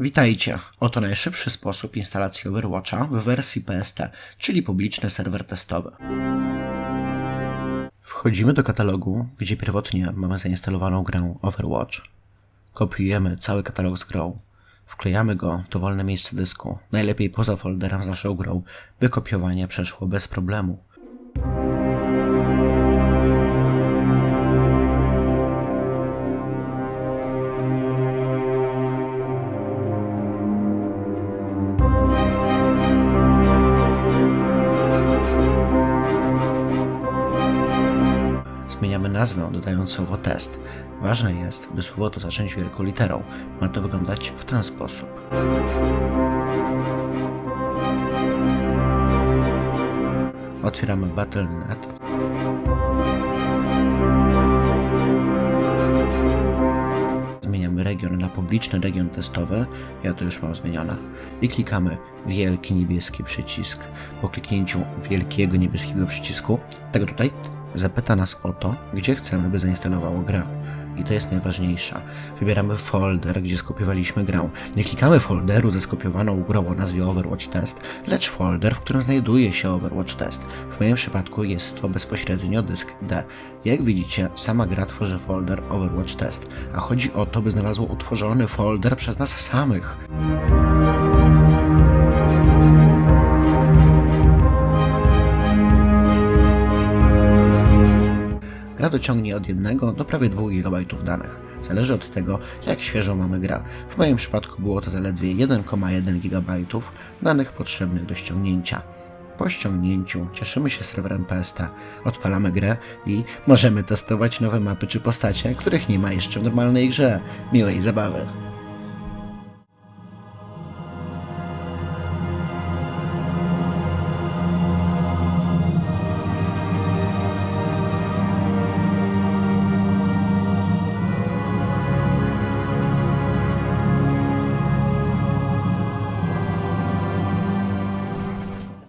Witajcie. Oto najszybszy sposób instalacji Overwatcha w wersji PST, czyli publiczny serwer testowy. Wchodzimy do katalogu, gdzie pierwotnie mamy zainstalowaną grę Overwatch. Kopiujemy cały katalog z grą. Wklejamy go w dowolne miejsce dysku, najlepiej poza folderem z naszą grą, by kopiowanie przeszło bez problemu. Zmieniamy nazwę, dodając słowo test. Ważne jest, by słowo to zacząć wielką literą. Ma to wyglądać w ten sposób. Otwieramy Battle.net. Zmieniamy region na publiczny region testowy. Ja to już mam zmienione. I klikamy wielki niebieski przycisk. Po kliknięciu wielkiego niebieskiego przycisku, tego tutaj, zapyta nas o to, gdzie chcemy, by zainstalowało grę. I to jest najważniejsze. Wybieramy folder, gdzie skopiowaliśmy grę. Nie klikamy folderu ze skopiowaną grą o nazwie Overwatch Test, lecz folder, w którym znajduje się Overwatch Test. W moim przypadku jest to bezpośrednio dysk D. Jak widzicie, sama gra tworzy folder Overwatch Test, a chodzi o to, by znalazło utworzony folder przez nas samych. Gra dociągnie od 1 do prawie 2 GB danych. Zależy od tego, jak świeżo mamy grę. W moim przypadku było to zaledwie 1,1 GB danych potrzebnych do ściągnięcia. Po ściągnięciu cieszymy się serwerem PST, odpalamy grę i możemy testować nowe mapy czy postacie, których nie ma jeszcze w normalnej grze. Miłej zabawy!